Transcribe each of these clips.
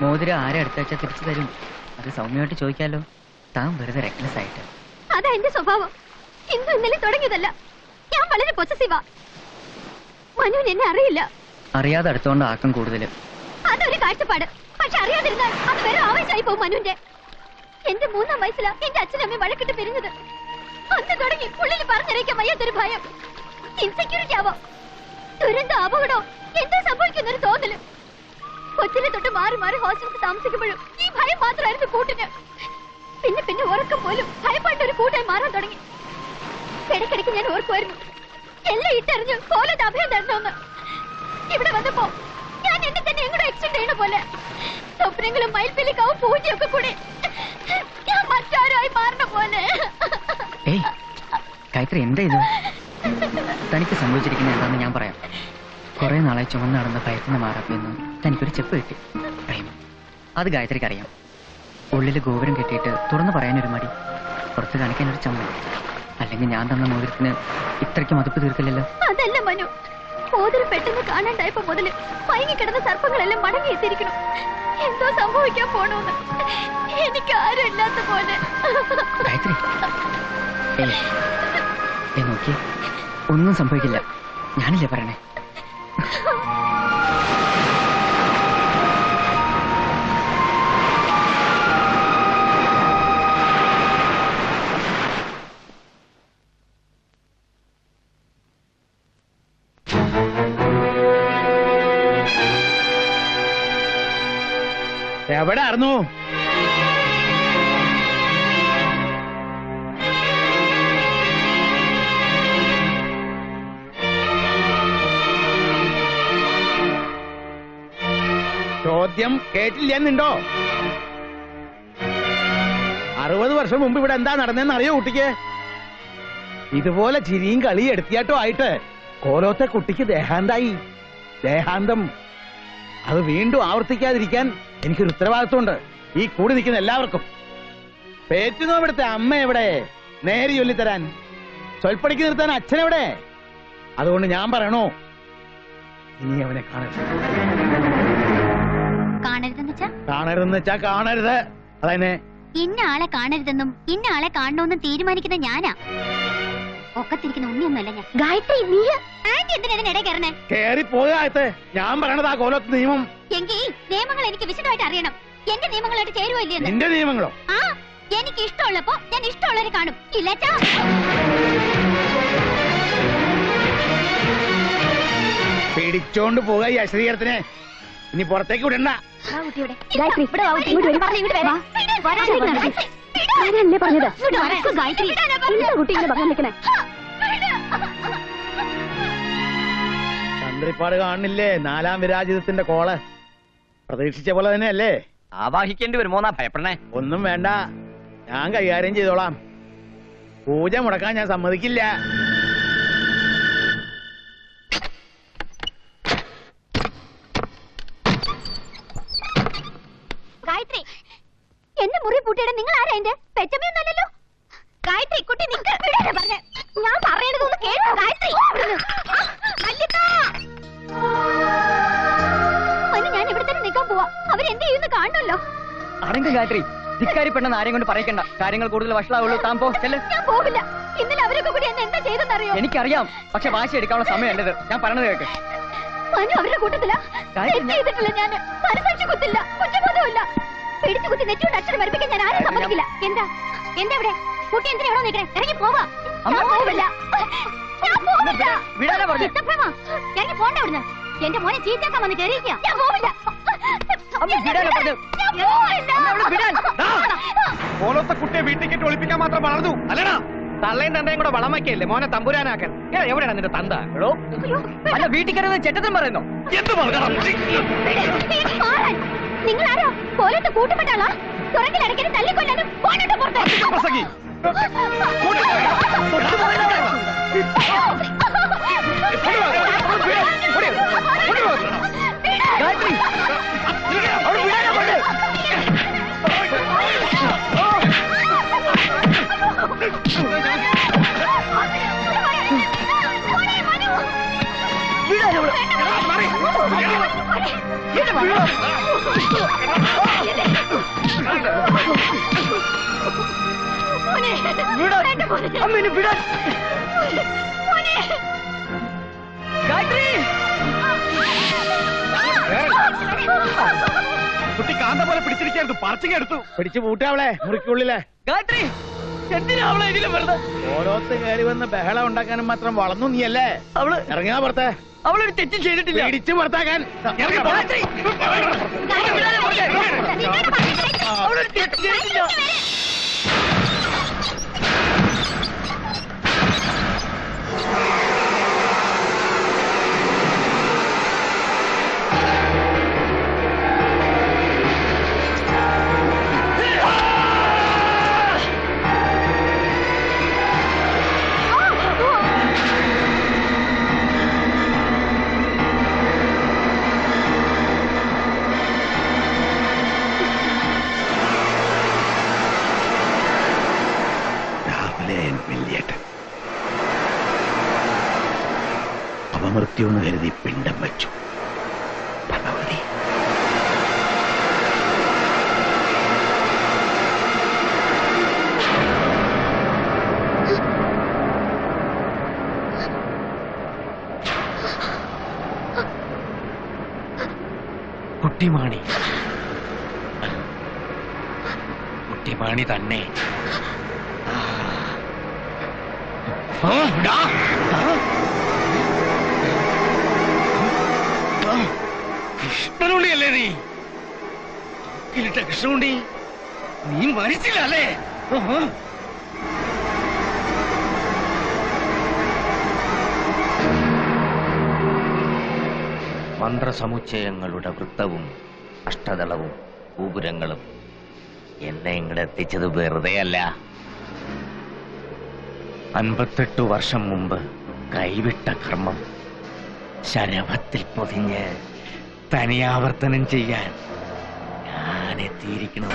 മോതിരം ആരെ അടുത്ത വെച്ചാൽ തിരിച്ചു തരും? അത് സൗമ്യമായിട്ട് ചോദിക്കാലോ. താൻ വെറുതെ റെക്ലെസ് ആയിട്ട്. അതാ എന്റെ സ്വഭാവം. ഇന്നും ഇന്നലെ തുടങ്ങിയതല്ല. ഞാൻ വളരെ പൊസസീവാ മനുവിന് എന്നെ അറിയില്ല. അറിയാതെ അടുത്തോണ്ട് ആക്കം കൂടുതൽ അതൊരു കാഴ്ചപ്പാട്. പക്ഷെ അറിയാതിരുന്നാൽ അത് വേറെ ആവേശമായി പോകും മനുവിന്റെ. എന്റെ മൂന്നാം വയസ്സിലാ എന്റെ അച്ഛനമ്മ വഴക്കിട്ട് പിരിഞ്ഞത്. അന്ന് തുടങ്ങി ഉള്ളിൽ പറഞ്ഞറിയിക്കാൻ വയ്യാത്തൊരു ഭയം. ഇൻസെക്യൂരിറ്റി ആവാം. ദുരന്ത അപകടോ എന്തോ സംഭവിക്കുന്നൊരു തോന്നൽ. കൊച്ചിലെ തൊട്ട് മാറി മാറി ഹോസ്റ്റലിൽ താമസിക്കുമ്പോഴും ഈ ഭയം മാത്രമായിരുന്നു കൂട്ടിന്. പിന്നെ പിന്നെ ഉറക്കം പോലും ഭയപ്പെട്ട ഒരു കൂട്ടായി മാറാൻ തുടങ്ങി. ഇടയ്ക്കിടയ്ക്ക് ഞാൻ ഓർക്കുമായിരുന്നു. എല്ലാം ഇട്ടെറിഞ്ഞ് കോലത്ത് അഭയം തരണമെന്ന്. ഇവിടെ വന്നപ്പോ ഞാൻ എന്നെ തന്നെ എങ്ങോട്ട് എക്സ്റ്റെൻഡ് ചെയ്യണ പോലെ. സ്വപ്നങ്ങളും മയിൽപ്പിലിക്കാവും പൂജയൊക്കെ കൂടി ഞാൻ മറ്റാരുമായി മാറണ പോലെ. എന്താ ഇത്? തനിക്ക് സംഭവിച്ചിരിക്കുന്നത് എന്താണെന്ന് ഞാൻ പറയാം. കുറെ നാളായി ചുമന്ന് നടന്ന ഭയത്തിന് മാറാപ്പിന്ന് തനിക്കൊരു ചെപ്പ് കിട്ടി. പ്രേമം അത് ഗായത്രിക്ക് അറിയാം. ഉള്ളിൽ ഗോപുരം കെട്ടിയിട്ട് തുറന്നു പറയാനൊരു മടി. പുറത്ത് കാണിക്കാനൊരു ചമ്മൽ. അല്ലെങ്കിൽ ഞാൻ തന്ന മോതിരത്തിന് ഇത്രയ്ക്ക് മതിപ്പ് തീർക്കില്ലല്ലോ. അതല്ല മനു. മോതിരം പെട്ടെന്ന് കാണാണ്ടായപ്പോ മുതൽ മയങ്ങിക്കിടന്ന സർപ്പങ്ങളെല്ലാം മടങ്ങി എത്തിയിരിക്കണം എന്തോ സംഭവിക്കാൻ പോണോന്ന്. എനിക്ക് ആരും ഇല്ലാത്ത പോലെ ഗായത്രി ഏയ് നോക്കി ഒന്നും സംഭവിക്കില്ല. ഞാനില്ലേ പറയണേ? എവിടെ ആയിരുന്നു? ചോദ്യം കേട്ടില്ലെന്നുണ്ടോ? അറുപത് വർഷം മുമ്പ് ഇവിടെ എന്താ നടന്നെന്ന് അറിയോ കുട്ടിക്ക്? ഇതുപോലെ ചിരിയും കളിയും എടുത്തിയാട്ടോ ആയിട്ട് കോലോത്തെ കുട്ടിക്ക് ദേഹാന്തായി. ദേഹാന്തം. അത് വീണ്ടും ആവർത്തിക്കാതിരിക്കാൻ എനിക്കൊരു ഉത്തരവാദിത്വമുണ്ട്. ഈ കൂടി നിൽക്കുന്ന എല്ലാവർക്കും. പേറ്റുന്നോ ഇവിടുത്തെ അമ്മ എവിടെ? നേരെ ചൊല്ലിത്തരാൻ. സ്വൽപ്പടിക്ക് നിർത്താൻ അച്ഛനെവിടെ അതുകൊണ്ട് ഞാൻ പറയണോ? ഇനി അവനെ കാണരുത്. കാണരുതെന്ന് വെച്ചാ? കാണരുതെന്ന് വെച്ചാ കാണരുത്. അതന്നെ. ഇന്ന ആളെ കാണരുതെന്നും ഇന്ന ആളെ കാണണമെന്നും തീരുമാനിക്കുന്ന ഞാനാ. ഒക്കത്തിരിക്കുന്ന ഉണ്ണിയൊന്നുമല്ല ഞാൻ. ഗായത്രി നീ? ആന്റി എന്തിനാ ഇതിനിടെ കയറണേ കേറി പോകാത്ത ഞാൻ പറയണത് ആ കോലത്ത് നിയമം. എങ്കിൽ നിയമങ്ങൾ എനിക്ക് വിശദമായിട്ട് അറിയണം. എന്റെ നിയമങ്ങളായിട്ട് ചേരുവോ ഇല്ലെന്ന് നിന്റെ നിയമങ്ങളോ? ആ എനിക്ക് ഇഷ്ടമുള്ളപ്പോ ഞാൻ ഇഷ്ടമുള്ളവരെ കാണും. ഇല്ലാച്ചാ പിടിച്ചോണ്ട് പോകാ ഈ അശ്രീകരത്തിനെ ഇനി പുറത്തേക്ക് വിടണ്ട. വരാനല്ലേ പറഞ്ഞത്? ഗായത്രി. എന്താ കുട്ടി ഇങ്ങനെ പറഞ്ഞു നിൽക്കണേ തന്ത്രിപ്പാട് കാണുന്നില്ലേ? നാലാം വിരാജിതത്തിന്റെ കോൾ. പ്രതീക്ഷിച്ച പോലെ തന്നെയല്ലേ? ആവാഹിക്കേണ്ടി വരുമോ എന്നാ ഭയപ്പെടണേ. ഒന്നും വേണ്ട. ഞാൻ കൈകാര്യം ചെയ്തോളാം. പൂജ മുടക്കാൻ ഞാൻ സമ്മതിക്കില്ല. പൂട്ടിയുടെ നിങ്ങൾ ആരാ എന്റെ? പെറ്റമ്മയൊന്നല്ലല്ലോ. ഗായത്രി കുട്ടി നിങ്ങൾ പറഞ്ഞ. ഞാൻ പറയണതൊന്ന് കേട്ടോ ഗായത്രി. ഞാൻ ഇവിടെ തന്നെ നിൽക്കാൻ പോവാ. അവരെന്ത് ചെയ്യുന്നു കാണണല്ലോ അടങ്ങ് ഗായത്രി? ധിക്കാരി പെണ്ണെന്ന് ആരെയും കൊണ്ട് പറയിക്കണ്ട. കാര്യങ്ങൾ കൂടുതൽ വഷളാവുള്ളൂ. താൻ പോ ഞാൻ പോകില്ല ഇന്നലെ അവരൊക്കെ കൂടി എന്നെ എന്താ ചെയ്തെന്നറിയോ? എനിക്കറിയാം. പക്ഷെ വാശി എടുക്കാനുള്ള സമയമല്ലത് ഞാൻ പറഞ്ഞത് കേൾക്ക് അവരുടെ കൂട്ടത്തില. ചെയ്തിട്ടില്ല ഞാൻ മനസാക്ഷി കുത്തില്ല. കുറ്റബോധമില്ല പിടിച്ചു കുത്തി നെറ്റുകൊണ്ട് അക്ഷരം വരപ്പിക്കാൻ ഞാൻ ആരും സമ്മതിക്കില്ല എന്താ എന്താ ഇവിടെ കുട്ടി എന്തിനാണോ നിൽക്കണേ ഇറങ്ങി പോവാ അമ്മ, ഞാൻ പോവില്ല ഞാൻ പോവില്ല? ചിത്തപ്രഭ, ഇറങ്ങി പോണ്ട അവിടുന്ന് എന്റെ മോനെ ചീത്തയാക്കാൻ വന്ന് കയറിയിരിക്കുക ഞാൻ പോവില്ല. പോലത്തെ കുട്ടിയെ വീട്ടിൽ ഒളിപ്പിക്കാൻ മാത്രം വളർന്നു അല്ലടാ തള്ളയും തന്തയും കൂടെ വളം വയ്ക്കല്ലേ മോനെ തമ്പുരാനാക്കൻ എവിടെയാണ് നിന്റെ തന്ത എടോ അല്ല വീട്ടിൽ കയറുന്നത് ചെറ്റത്തും പറയുന്നു എന്ത് പറഞ്ഞു നിങ്ങൾ ആരോ കോലത്ത് കൂട്ടുപെട്ടാളാ തുറക്കിലിടയ്ക്ക് തല്ലിക്കൊല്ലാനും പോണിട്ട് പുറത്ത് പ്രസംഗി ഗായത്രി അമ്മേനെ വിടാൻ ഗായത്രി കുട്ടി കാന്ത പോലെ പിടിച്ചിരിക്കരുത് പറിച്ചിങ്ങ എടുത്തു പിടിച്ചു പൂട്ടാവളെ മുറിക്കുള്ളിലെ ഗായത്രി എന്തിനാ അവളെ ഇതിലും വെറുതെ? ഓരോത്ത് കയറി വന്ന് ബഹളം ഉണ്ടാക്കാനും മാത്രം വളർന്നു നീയല്ലേ? അവൾ ഇറങ്ങാ പുറത്തെ. അവളൊരു തെറ്റും ചെയ്തിട്ടില്ല. ഇടിച്ച് പുറത്താക്കാൻ. അവളൊരു തെറ്റ് ചെയ്തിട്ടില്ല. കുട്ടിമാണി കുട്ടിമാണി തന്നെ. കൃഷ്ണനുള്ളിയല്ലേ നീ? കിലിട്ട കൃഷ്ണനുണ്ണി നീ മരിച്ചില്ല അല്ലേ? മന്ത്രസമുച്ചയങ്ങളുടെ വൃത്തവും അഷ്ടദളവും ഗോപുരങ്ങളും. എന്നെ ഇങ്ങോട്ട് എത്തിച്ചത് വെറുതെയല്ല അൻപത്തെട്ടു വർഷം മുമ്പ് കൈവിട്ട കർമ്മം ശരവത്തിൽ പൊതിഞ്ഞ് തനിയാവർത്തനം ചെയ്യാൻ ഞാൻ എത്തിയിരിക്കണം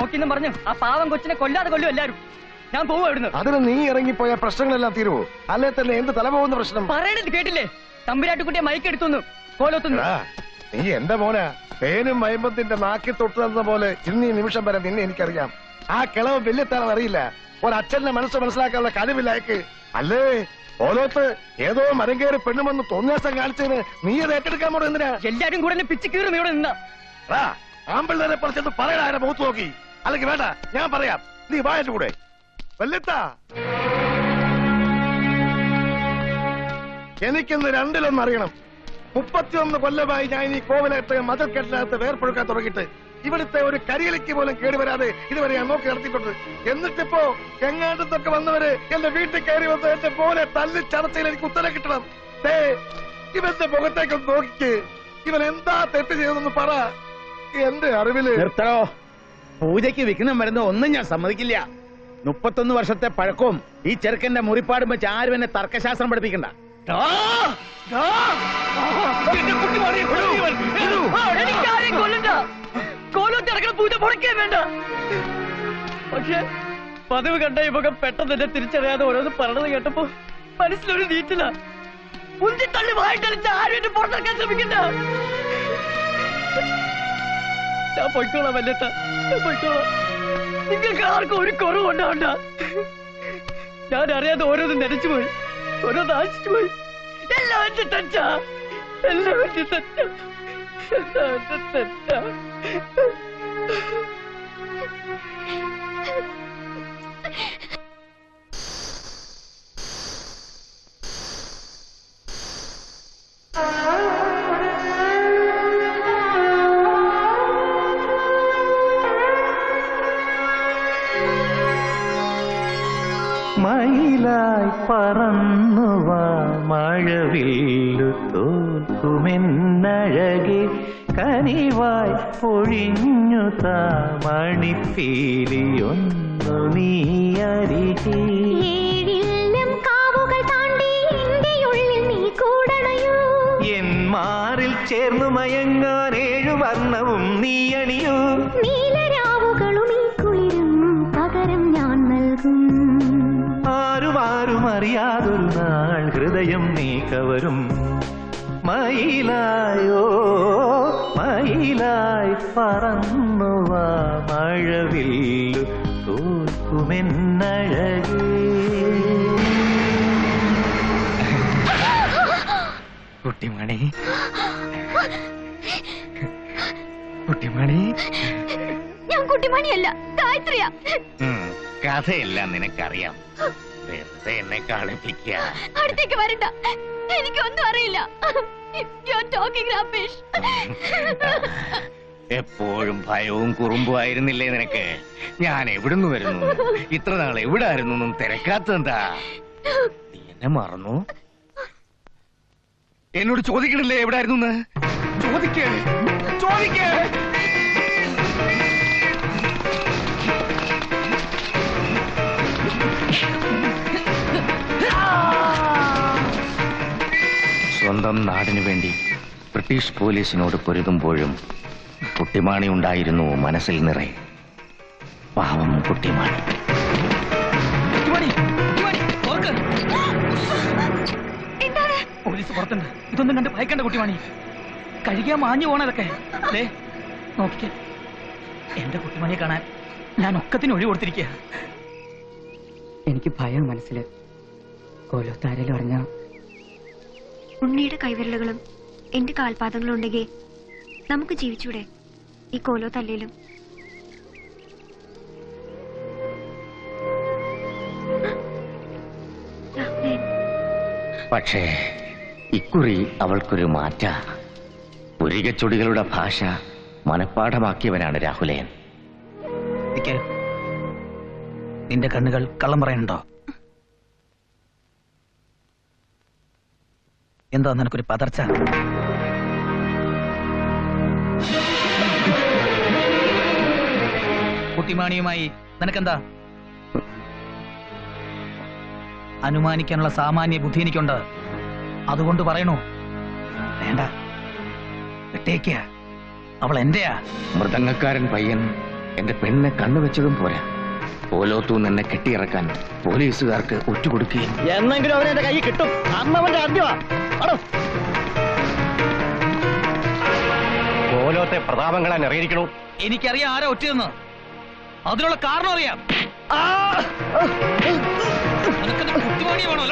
നോക്കിന്ന് പറഞ്ഞു ആ പാവം കൊച്ചിനെ കൊല്ലാതെ കൊല്ലും എല്ലാരും. ഞാൻ പോവും അവിടുന്ന്. അതിന് നീ ഇറങ്ങിപ്പോയ പ്രശ്നങ്ങളെല്ലാം തീരുവോ അല്ലെ തന്നെ എന്ത് തല പോകുന്ന പ്രശ്നം? പറയണത് കേട്ടില്ലേ? തമ്പുരാട്ടുകുട്ടിയെ മയക്കെടുത്തുന്നു കോലത്തുന്നു എടാ, നീ എന്റെ മോനെ? പേനും മയമ്പത്തിന്റെ നാക്കി തൊട്ടു തന്ന പോലെ ഇന്ന് ഈ നിമിഷം വരെ നിന്നെ എനിക്കറിയാം. ആ കിളവ് വലിയത്താണെന്ന് അറിയില്ല. ഒരച്ഛന്റെ മനസ്സ് മനസ്സിലാക്കാനുള്ള കഴിവില്ല അയക്ക് അല്ലേ? ഓരോത്ത് ഏതോ മരം കയറി പെണ്ണുമെന്ന് തോന്നിയാസം കാണിച്ചതിന് നീ അത് ഏറ്റെടുക്കാൻ പോണോ എന്തിനാ? എല്ലാരും കൂടെ എന്നെ പിച്ച് കീറും ഇവിടെ നിന്നാ. ആമ്പിള്ളേരെ പറിച്ചെന്ന് പറയണ ആരെ മുഖത്ത് നോക്കി. അല്ലെങ്കിൽ വേണ്ട ഞാൻ പറയാം. നീ വായന്റെ കൂടെ. വല്യത്താ. എനിക്കിന്ന് രണ്ടിലൊന്നും അറിയണം. മുപ്പത്തിയൊന്ന് കൊല്ലമായി ഞാൻ ഈ കോവിലകത്ത് മതിൽക്കെട്ടിനകത്ത് വേർപ്പൊഴുക്കാൻ തുടങ്ങിയിട്ട് ഇവിടുത്തെ ഒരു കരിയിലേക്ക് പോലും കേടുവരാതെ ഇതുവരെ ഞാൻ നോക്കി നടത്തിയിട്ടുണ്ട്. എന്നിട്ടിപ്പോ എങ്ങാണ്ടത്തൊക്കെ വന്നവര് എന്റെ വീട്ടിൽ കയറി വന്ന് എന്റെ പോലെ തല്ലി ചടച്ചയിൽ എനിക്ക് ഉത്തരം കിട്ടണം. ദേ, ഇവന്റെ മുഖത്തേക്ക് ഒന്ന് നോക്കിക്ക്. ഇവൻ എന്താ തെറ്റ് ചെയ്തതെന്ന് പറ. എന്റെ അറിവിൽ നിർത്തണോ? പൂജയ്ക്ക് വിഘ്നം വരുന്ന ഒന്നും ഞാൻ സമ്മതിക്കില്ല. മുപ്പത്തൊന്ന് വർഷത്തെ പഴക്കവും ഈ ചെറുക്കന്റെ മുറിപ്പാടും വെച്ച് ആരും എന്നെ തർക്കശാസ്ത്രം പഠിപ്പിക്കണ്ട. പക്ഷെ പതിവ് കണ്ട മുഖം പെട്ടെന്ന് എന്നെ തിരിച്ചറിയാതെ ഓരോന്ന് പറഞ്ഞത് കേട്ടപ്പോ മനസ്സിലൊരു നീറ്റില്ല ഉന്തി തള്ളി വായിട്ടടിച്ച ആരും പുറത്തിറക്കാൻ ശ്രമിക്കണ്ട. ഞാൻ പൊയ്ക്കോളാം വല്ലത്ത. ഞാൻ പൊയ്ക്കോളാം. നിങ്ങൾക്ക് ആർക്കും ഒരു കുറവുണ്ടാവണ്ട ഞാൻ അറിയാതെ ഓരോന്നും നനച്ചുപോയി ഓരോന്ന് ആശിച്ചുപോയി എല്ലാം എന്റെ തെറ്റാ. എല്ലാം എന്റെ തെറ്റാ. എല്ലാം എന്റെ തെറ്റാ. ായി പറന്നുവാ മഴവില്ലു തോൽക്കുമെന്നഴകി കനിവായി പൊഴിഞ്ഞു താമണിപ്പീലിയൊന്നു നീ അരികി. കാവുകൾ താണ്ടി ഇന്ത്യയുള്ളിൽ നീ കൂടണയൂ? എൻ മാറിൽ ചേർന്നു മയങ്ങാൻ ഏഴു വർണവും നീയണിയൂ നീ അറിയാതൊരു നാൾ ഹൃദയം നീ കവരും. മയിലായോ മയിലായി പറന്നു വാ മഴവില്ലു തോൽക്കുമെന്നഴകേ. കുട്ടിമണി. കുട്ടിമണി. ഞാൻ കുട്ടിമണിയല്ല ഗായത്രിയാ. കഥയെല്ലാം നിനക്കറിയാം. വെറുതെ എന്നെ കളിപ്പിക്കുക അടുത്തേക്ക് വരണ്ട. എനിക്കൊന്നും അറിയില്ല. എപ്പോഴും ഭയവും കുറുമ്പും ആയിരുന്നില്ലേ നിനക്ക്? ഞാൻ എവിടുന്ന് വരുന്നു? ഇത്ര നാൾ എവിടെ ആയിരുന്നു ഒന്നും തിരക്കാത്തെന്താ നീ എന്നെ മറന്നു? എന്നോട് ചോദിക്കണില്ലേ എവിടെ ആയിരുന്നു ചോദിക്കേ. ചോദിക്കേ. സ്വന്തം നാടിനു വേണ്ടി ബ്രിട്ടീഷ് പോലീസിനോട് പൊരുതുമ്പോഴും കുട്ടിമാണി ഉണ്ടായിരുന്നു മനസ്സിൽ നിറയെ. പാവം കുട്ടിമാണി. പോലീസ് പുറത്തുണ്ട്. ഇതൊന്നും കണ്ട് ഭയക്കണ്ട കുട്ടിമാണി. കഴുകിയാ മാഞ്ഞു പോണതൊക്കെ. ദേ, നോക്കിക്ക. എന്റെ കുട്ടിമണിയെ കാണാൻ ഞാൻ ഒക്കത്തിന് ഒഴി കൊടുത്തിരിക്കുക എനിക്ക് ഭയം മനസ്സിൽ ഓരോ കോലോത്താരേലും അറിഞ്ഞ ഉണ്ണിയുടെ കൈവിരലുകളും എന്റെ കാൽപാദങ്ങളും ഉണ്ടെങ്കിൽ നമുക്ക് ജീവിച്ചൂടെ ഈ കോലോ തല്ലേലും. രാമൻ പക്ഷേ ഇക്കുറി അവൾക്കൊരു മാറ്റ. പുരികച്ചൊടികളുടെ ഭാഷ മനഃപ്പാഠമാക്കിയവനാണ് രാഹുലയൻ നിന്റെ കണ്ണുകൾ കള്ളം പറയുന്നുണ്ടോ? എന്താ നിനക്കൊരു പതർച്ച. കുട്ടിമാണിയുമായി നിനക്കെന്താ? അനുമാനിക്കാനുള്ള സാമാന്യ ബുദ്ധി എനിക്കുണ്ട്. അതുകൊണ്ട് പറയണു. വേണ്ട. വിട്ടേക്കുക അവൾ എന്റെയാ? മൃദംഗക്കാരൻ പയ്യൻ എന്റെ പെണ്ണിനെ കണ്ണുവെച്ചതും പോരാ. ഓലോത്തൂന്ന് എന്നെ കെട്ടിയിറക്കാൻ പോലീസുകാർക്ക് ഒറ്റുകൊടുക്കുകയും എന്നെങ്കിലും അവനെ കൈ കിട്ടും. അന്നവന്റെ അന്ത്യമാ. ഓലോത്തെ പ്രതാപങ്ങളെ കളാൻ ഇറങ്ങിയിരിക്കണു എനിക്കറിയാം ആരാ ഒറ്റയെന്ന്. അതിനുള്ള കാരണം അറിയാം. കുട്ടിമാണിയെ വേണോ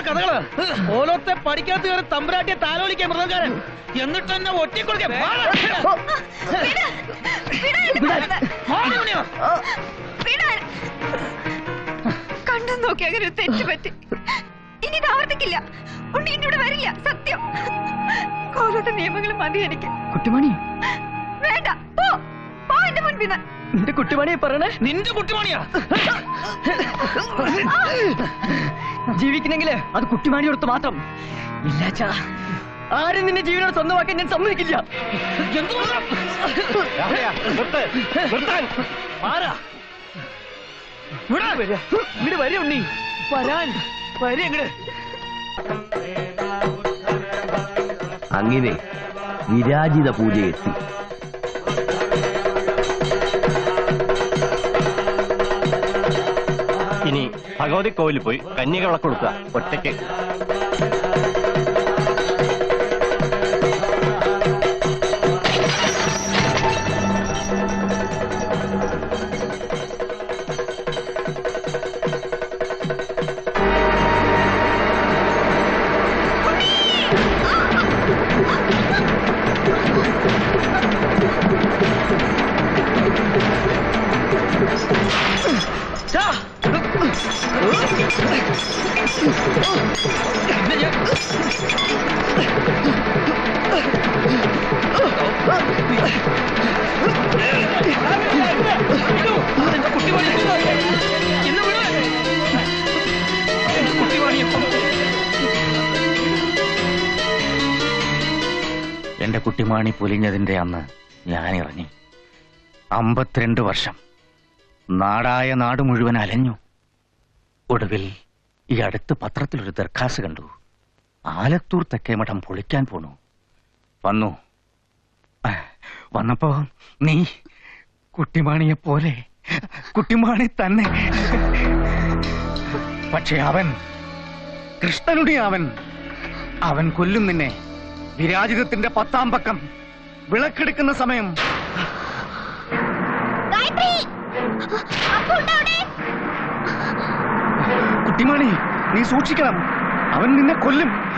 കഥകൾ? ഓലോത്തെ പഠിക്കാത്ത കയറി തമ്പുരാട്ടിയെ താലോലിക്കാൻ മൃതകാരൻ എന്നിട്ട് എന്നെ കണ്ടും നോക്കി അങ്ങനെ തെറ്റുപറ്റി. തെറ്റ് പറ്റി ഇനി ഇത് ആവർത്തിക്കില്ല. ഉണ്ണി ഇനി ഇവിടെ വരില്ല. സത്യം. കോലത്തെ നിയമങ്ങൾ മതി എനിക്ക് കുട്ടിമണി. വേണ്ട. പോ. പോ എന്റെ മുൻപിന്ന് നിന്റെ കുട്ടിമണിയെ പറയണേ? നിന്റെ കുട്ടിമണിയാ? ജീവിക്കണമെങ്കിൽ അത് കുട്ടിമാണി കൊടുത്ത് മാത്രം. ഇല്ലാച്ചാ ആരും നിന്റെ ജീവനോട് സ്വന്തമാക്കാൻ ഞാൻ സമ്മതിക്കില്ല. ഇങ്ങട് വരെ ഉണ്ണി. വരാൻ. വരെ ഇങ്ങട്. അങ്ങനെ വിരാജിത പൂജ എത്തി. ഇനി ഭഗവതി കോവിലിൽ പോയി കന്യകളെ കൊടുക്കുക ഒറ്റയ്ക്ക്. കുട്ടിമാണി പൊലിഞ്ഞതിന്റെ അന്ന് ഞാൻ ഇറങ്ങി അമ്പത്തിരണ്ട് വർഷം. നാടായ നാട് മുഴുവൻ അലഞ്ഞു. ഒടുവിൽ ഈ അടുത്ത് പത്രത്തിലൊരു ദർഖാസ് കണ്ടു. ആലത്തൂർ തെക്കേമഠം പൊളിക്കാൻ പോണു. വന്നു. വന്നപ്പോ നീ കുട്ടിമാണിയെ പോലെ കുട്ടിമാണി തന്നെ. പക്ഷെ അവൻ കൃഷ്ണനുടി അവൻ അവൻ കൊല്ലും നിന്നെ. വിരാജിതത്തിന്റെ പത്താം പക്കം. വിളക്കെടുക്കുന്ന സമയം. കുട്ടിമാണി നീ സൂക്ഷിക്കണം. അവൻ നിന്നെ കൊല്ലും.